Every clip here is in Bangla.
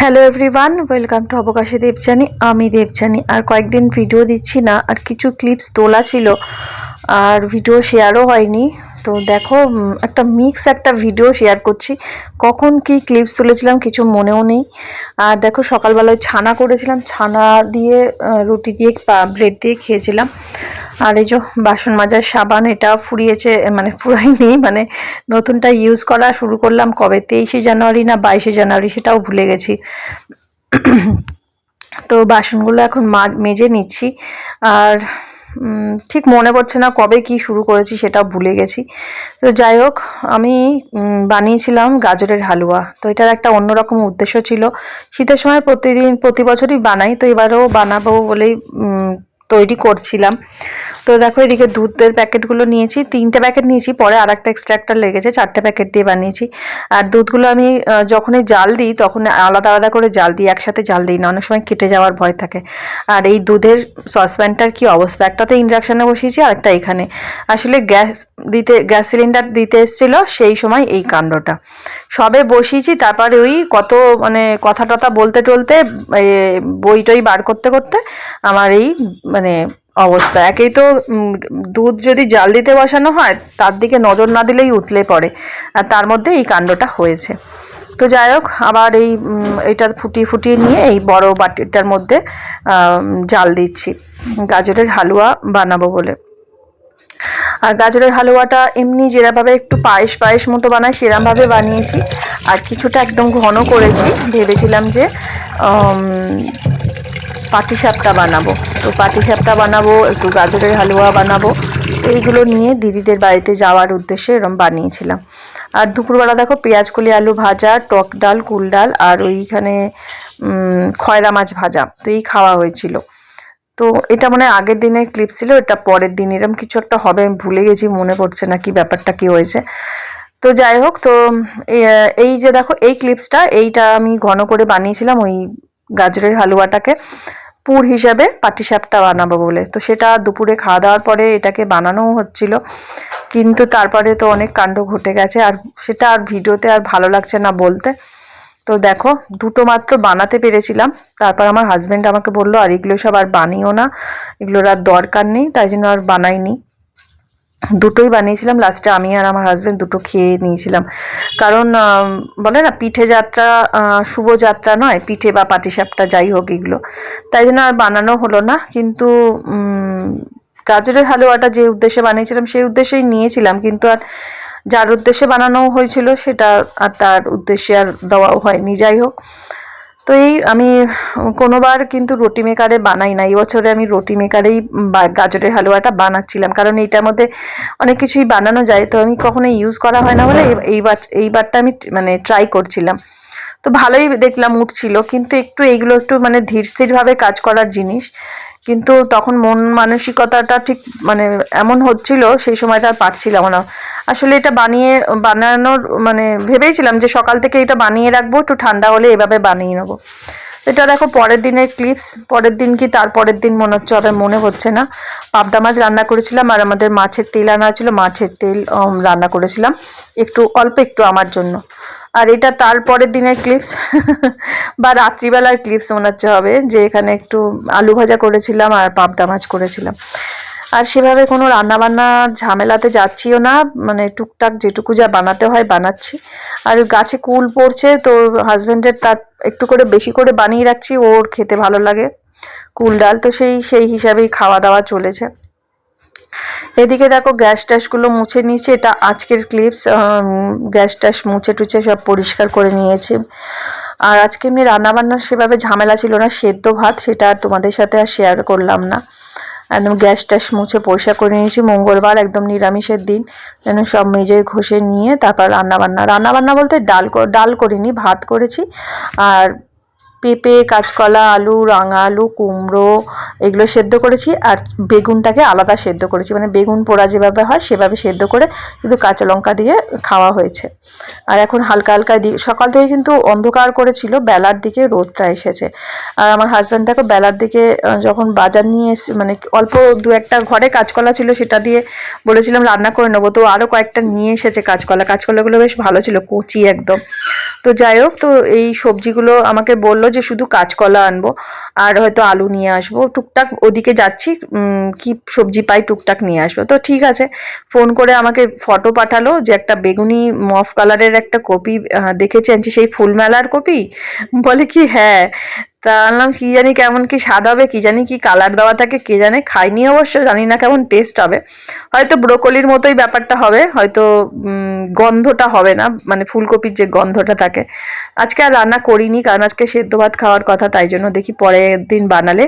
হ্যালো এভরিওয়ান ওয়েলকাম টু অবকাশে দেবজানি আমি দেবজানি আর কয়েকদিন ভিডিও দিচ্ছি না, আর কিছু ক্লিপস তোলা ছিল, আর ভিডিও শেয়ারও হয়নি। তো দেখো একটা মিক্স একটা ভিডিও শেয়ার করছি। কখন কি ক্লিপস তুলেছিলাম কিছু মনেও নেই। আর দেখো, সকালবেলায় ছানা করেছিলাম। ছানা দিয়ে রুটি দিয়ে ব্রেড দিয়ে খেয়েছিলাম। আর এই যে বাসন মাজার সাবান, এটা ফুরিয়েছে মানে ফুরাইনি মানে নতুনটা ইউজ করা শুরু করলাম। কবে? তেইশে জানুয়ারি না বাইশে জানুয়ারি, সেটাও ভুলে গেছি। তো বাসনগুলো এখন মেজে নিচ্ছি। আর ঠিক মনে পড়ছে না কবে কি শুরু করেছি সেটা ভুলে গেছি। তো যাই হোক, আমি বানিয়েছিলাম গাজরের হালুয়া। তো এটার একটা অন্যরকম উদ্দেশ্য ছিল। শীতের সময় প্রতিদিন, প্রতি বছরই বানাই, তো এবারও বানাবো বলেই তৈরি করছিলাম। তো দেখো এদিকে দুধের প্যাকেটগুলো নিয়েছি, তিনটে প্যাকেট নিয়েছি, পরে আর একটা এক্সট্রাক্টার লেগেছে, চারটে প্যাকেট দিয়ে বানিয়েছি। আর দুধগুলো আমি যখনই জাল দিই, তখন আলাদা আলাদা করে জাল দিই, একসাথে জাল দিই না, অনেক সময় কেটে যাওয়ার ভয় থাকে। আর এই দুধের সসপ্যানটার কি অবস্থা? একটাতে ইন্ডাকশনে বসিয়েছি আর একটা এখানে। আসলে গ্যাস দিতে, গ্যাস সিলিন্ডার দিতে এসেছিল সেই সময় এই কাণ্ডটা। সবে বসিয়েছি, তারপরে ওই কত মানে কথা টথা বলতে টলতে বই টই বার করতে করতে, আমার এই মানে অবস্থা। একেই তো দুধ যদি জাল দিতে বসানো হয় তার দিকে নজর না দিলেই উতলে পড়ে। আর তার মধ্যে এই কাণ্ডটা হয়েছে। তো যাই হোক আবার এই উম, এটা ফুটিয়ে ফুটিয়ে নিয়ে এই বড় বাটিটার মধ্যে জাল দিচ্ছি। গাজরের হালুয়া বানাবো বলে। আর গাজরের হালুয়াটা এমনি যেরকমভাবে একটু পায়েস পায়েস মতো বানাই সেরকমভাবে বানিয়েছি। আর কিছুটা একদম ঘন করেছি। ভেবেছিলাম যে পাটিসাপটা বানাবো। তো পাটিসাপটা বানাবো, একটু গাজরের হালুয়া বানাবো। এইগুলো নিয়ে দিদিদের বাড়িতে যাওয়ার উদ্দেশ্যে এরম বানিয়েছিলাম। আর দুপুরবেলা দেখো পেঁয়াজ কলি আলু ভাজা, টক ডাল, কুল ডাল আর ওইখানে খয়রা মাছ ভাজা। তো এই খাওয়া হয়েছিল। তো এটা মানে আগের দিনের ক্লিপ ছিল, এটা পরের দিন। এরকম কিছু একটা হবে, আমি ভুলে গেছি, মনে পড়ছে না কি ব্যাপারটা, কি হয়েছে। তো যাই হোক, তো এই যে দেখো, এই ক্লিপসটা এইটা আমি ঘন করে বানিয়েছিলাম, ওই গাজরের হালুয়াটাকে পুর হিসাবে পাটিসাপটা বানাবো বলে। তো সেটা দুপুরে খাওয়া দাওয়ার পরে এটাকে বানানোও হচ্ছিল। কিন্তু তারপরে তো অনেক কাণ্ড ঘটে গেছে আর সেটা আর ভিডিওতে আর ভালো লাগছে না বলতে। তো দেখো, দুটো মাত্র বানাতে পেরেছিলাম। তারপর আমার হাজবেন্ড আমাকে বলল, আর এগুলো সব আর বানিও না। এগুলোর আর দরকার নেই, তাই জন্য আর বানাইনি। দুটোই বানিয়েছিলাম। লাস্টে আমি আর আমার হাজবেন্ড দুটো খেয়ে নিয়েছিলাম। কারণ বলে না, পিঠে যাত্রা শুভ যাত্রা নয়, পিঠে বা পাটিসাপটা যাই হোক এগুলো। তাই জন্য আর বানানো হলো না, কিন্তু গাজরের হালুয়াটা যে উদ্দেশ্যে বানিয়েছিলাম, সেই উদ্দেশ্যেই নিয়েছিলাম। কিন্তু আর যার উদ্দেশ্যে বানানো হয়েছিল, সেটা আর তার উদ্দেশ্যে আর দেওয়াও হয়নি। যাই হোক তো এই আমি কোনোবার কিন্তু রুটি মেকারে বানাই না এই বছরে আমি রুটি মেকারেই গাজরের হালুয়াটা বানাচ্ছিলাম, কারণ এইটার মধ্যে অনেক কিছুই বানানো যায়। তো আমি কখনো ইউজ করা হয় না বলে এই- এইবার এইবারটা আমি মানে ট্রাই করছিলাম। তো ভালোই দেখলাম উঠছিল, কিন্তু একটু এইগুলো একটু মানে ধীর স্থির ভাবে কাজ করার জিনিস। কিন্তু তখন মন মানসিকতাটা ঠিক মানে এমন হচ্ছিল, সেই সময়টা আর পারছিলাম না। আসলে এটা বানিয়ে, বানানোর মানে ভেবেছিলাম যে সকাল থেকে এটা বানিয়ে রাখব, একটু ঠান্ডা হলে এভাবে বানিয়ে নেব। এটা দেখো পরের দিনের ক্লিপস পরের দিন কি তার পরের দিন মনে হচ্ছে হবে মনে হচ্ছে না। পাবদা মাছ রান্না করেছিলাম আর আমাদের মাছের তেল আনা ছিল মাছের তেল রান্না করেছিলাম। একটু, অল্প একটু আমার জন্য। আর এটা তার পরের দিনের ক্লিপস বা রাত্রিবেলার ক্লিপস মনে হচ্ছে হবে, যে এখানে একটু আলু ভাজা করেছিলাম আর পাবদা মাছ করেছিলাম। আর সেভাবে কোনো রান্না বান্না ঝামেলাতে যাচ্ছিও না মানে টুকটাক যেটুকু যা বানাতে হয় বানাচ্ছি। আর গাছে কুল পড়ছে, তো হাজবেন্ডের তার একটু করে বেশি করে বানিয়ে রাখছি, ওর খেতে ভালো লাগে কুল ডাল, তো সেই সেই হিসাবেই খাওয়া দাওয়া চলেছে। এদিকে দেখো গ্যাস ট্যাসগুলো মুছে নিয়েছি, এটা আজকের ক্লিপস গ্যাস ট্যাস মুছে টুছে সব পরিষ্কার করে নিয়েছি। আর আজকে এমনি রান্নাবান্নার সেভাবে ঝামেলা ছিল না, সেদ্ধ ভাত, সেটা আর তোমাদের সাথে আর শেয়ার করলাম না। একদম গ্যাস ট্যাস মুছে পরিষ্কার করে নিয়েছি। মঙ্গলবার একদম নিরামিষের দিন। যেন সব মেজে ঘষে নিয়ে তারপর রান্না বান্না রান্না বান্না বলতে ডাল ডাল করিনি, ভাত করেছি। আর পেঁপে, কাঁচকলা, আলু, রাঙা আলু, কুমড়ো এগুলো সেদ্ধ করেছি আর বেগুনটাকে আলাদা সেদ্ধ করেছি। মানে বেগুন পোড়া যেভাবে হয় সেভাবে সেদ্ধ করে কিন্তু কাঁচা লঙ্কা দিয়ে খাওয়া হয়েছে। আর এখন হালকা হালকা দি সকাল থেকে কিন্তু অন্ধকার করেছিল, বেলার দিকে রোদটা এসেছে। আর আমার হাজব্যান্ড দেখো বেলার দিকে যখন বাজার নিয়ে এসে মানে অল্প দু একটা ঘরে কাঁচকলা ছিল সেটা দিয়ে বলেছিলাম রান্না করে নেব। তো আরও কয়েকটা নিয়ে এসেছে কাঁচকলা। কাঁচকলাগুলো বেশ ভালো ছিল, কচি একদম। তো যাই হোক, তো এই সবজিগুলো আমাকে বলল যে শুধু কাঁচকলা আনব, আর হয়তো আলু নিয়ে আসব। টুকটাক ওদিকে যাচ্ছি কি সবজি পাই টুকটাক নিয়ে আসব। তো ঠিক আছে, ফোন করে আমাকে ফটো পাঠালো যে একটা বেগুনি মফ কালারের একটা কপি দেখেছেন সেই ফুলমেলার কপি? বলে কি হ্যাঁ। তা আনলাম, কি জানি কেমন কি স্বাদ হবে, কি জানি কি কালার দেওয়া থাকে, কে জানে খাইনি অবশ্য, জানি না কেমন টেস্ট হবে। হয়তো ব্রোকলির মতোই ব্যাপারটা হবে, হয়তো গন্ধটা হবে না মানে ফুলকপির যে গন্ধটা থাকে। আজকে আর রান্না করিনি, কারণ আজকে সেদ্ধ ভাত খাওয়ার কথা, তাই জন্য দেখি পরের দিন বানালে।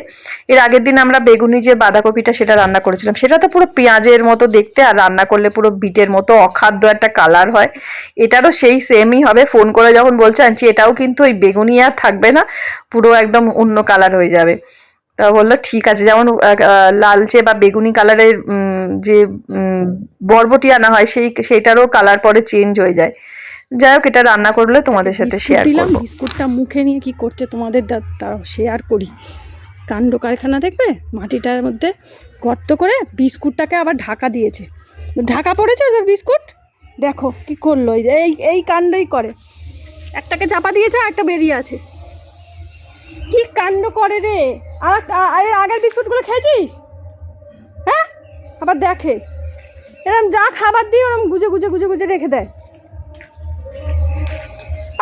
এর আগের দিন আমরা বেগুনি যে বাঁধাকপিটা সেটা রান্না করেছিলাম, সেটা তো পুরো পেঁয়াজের মতো দেখতে, আর রান্না করলে পুরো বিটের মতো অখাদ্য একটা কালার হয়। এটারও সেই সেমই হবে ফোন করে যখন বলছে আনছি এটাও কিন্তু ওই বেগুনি আর থাকবে না, পুরো একদম অন্য কালার হয়ে যাবে। তা বলল ঠিক আছে। যেমন লালচে বা বেগুনি কালারের যে বরবটি আনা হয় সেই সেইটারও কালার পরে চেঞ্জ হয়ে যায়। যাই হোক এটা রান্না করলে তোমাদের সাথে শেয়ার দিলাম বিস্কুটটা মুখে নিয়ে কি করছে তোমাদের শেয়ার করি। কাণ্ড কারখানা দেখবে? মাটিটার মধ্যে গর্ত করে বিস্কুটটাকে আবার ঢাকা দিয়েছে। ঢাকা পড়েছে ওদের বিস্কুট? দেখো কি করল এই এই কাণ্ডই করে। একটাকে চাপা দিয়েছে আর একটা বেরিয়ে আছে। কি কাণ্ড করে রে? আর এর আগের বিস্কুটগুলো খেয়েছিস? হ্যাঁ? আবার দেখে। এরম যা খাবার দিয়ে ওরম গুজে গুজে গুজে গুজে রেখে দেয়।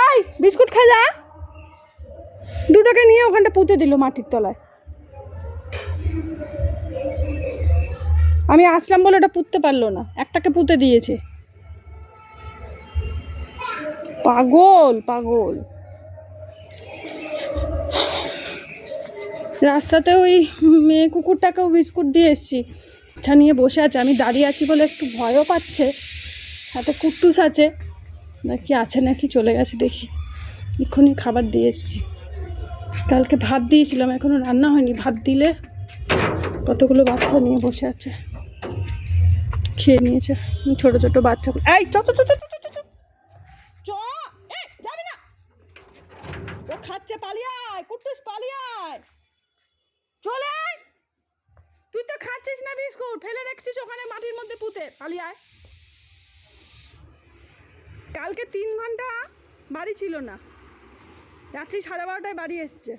আই, বিস্কুট খা যা। দুটোকে নিয়ে ওখানটা পুঁতে দিল মাটির তলায়। আমি আসলাম বলে ওটা পুঁততে পারল না। একটাকে পুঁতে দিয়েছে। পাগল পাগল। রাস্তাতে ওই মেয়ে কুকুরটাকেও বিস্কুট দিয়ে এসছি। আচ্ছা নিয়ে বসে আছে। আমি দাঁড়িয়ে আছি বলে একটু ভয়ও পাচ্ছে। সাথে কুট্টুস আছে। নাকি আছে নাকি চলে গেছে দেখি। এক্ষুনি খাবার দিয়ে এসছি। কালকে ভাত দিয়েছিলাম এখনও রান্না হয়নি। ভাত দিলে কতগুলো বাচ্চা নিয়ে বসে আছে। খেয়ে নিয়েছে। ছোট ছোট বাচ্চা। এই চ, চ, চ, চ। চ এই, যাবি না ও খাচ্ছে পালিয়ে আয় কুট্টুস পালিয়ে আয় চলে আয়। তুই তো খাচ্ছিস না বিস্কুট, ফেলে রাখছিস ওখানে মাটির মধ্যে পুঁতে। পালিয়ে আয়। কালকে তিন ঘণ্টা বাড়ি ছিল না। রাত্রি সাড়ে বারোটায় বাড়ি এসছে।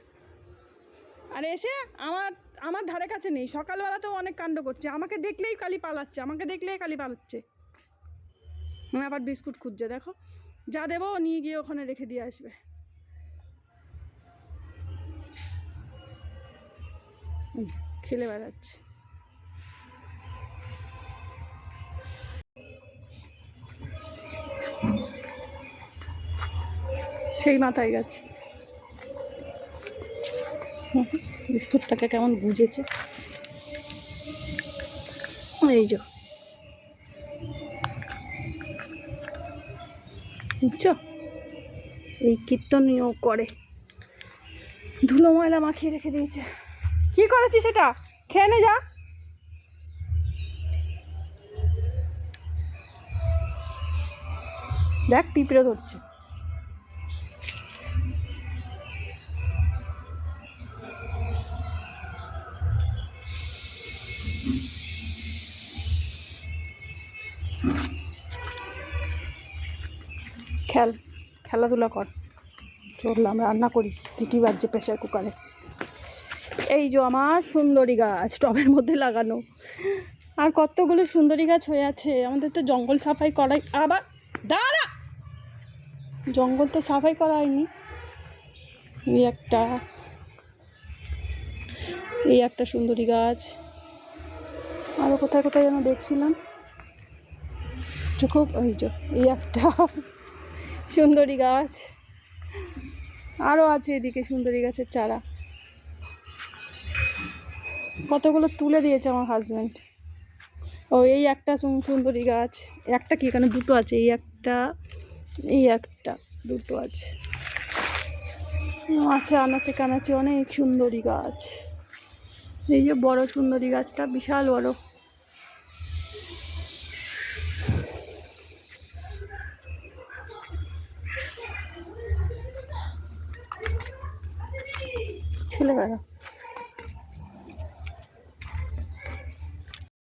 আর এসে আমার আমার ধারে কাছে নেই। সকালবেলাতেও অনেক কাণ্ড করছে। আমাকে দেখলেই কালি পালাচ্ছে। আমাকে দেখলেই কালি পালাচ্ছে। আবার বিস্কুট খুঁজছে, দেখো। যা দেবো নিয়ে গিয়ে ওখানে রেখে দিয়ে আসবে। খেলে বেড়াচ্ছে। সেই মাথায় গেছে। বিস্কুটটাকে কেমন গুজেছে। এই যে। বুঝছ এই কীর্তনীয় করে। ধুলো ময়লা মাখিয়ে রেখে দিয়েছে। কি করেছিস সেটা? খেয়ে নে যা। দেখ পিঁপড়ে ধরছে। খেল, খেলাধুলা কর। চললাম রান্না করি। সিটি বাজছে প্রেশার কুকারে এই যে আমার সুন্দরী গাছ, টবের মধ্যে লাগানো। আর কতগুলো সুন্দরী গাছ হয়ে আছে। আমাদের তো জঙ্গল সাফাই করাই আবার দাঁড়া! জঙ্গল তো সাফাই করা হয়নি এই একটা এই একটা সুন্দরী গাছ। আরও কোথায় কোথায় যেন দেখছিলাম। খুব ওই যে এই একটা সুন্দরী গাছ। আরও আছে এদিকে সুন্দরী গাছের চারা। কতগুলো তুলে দিয়েছে আমার হাজব্যান্ড ও, এই একটা সুন- সুন্দরী গাছ। একটা কি? এখানে দুটো আছে। এই একটা এই একটা দুটো আছে। আছে, আনাচে কানাচে অনেক সুন্দরী গাছ। এই যে বড় সুন্দরী গাছটা, বিশাল বড়।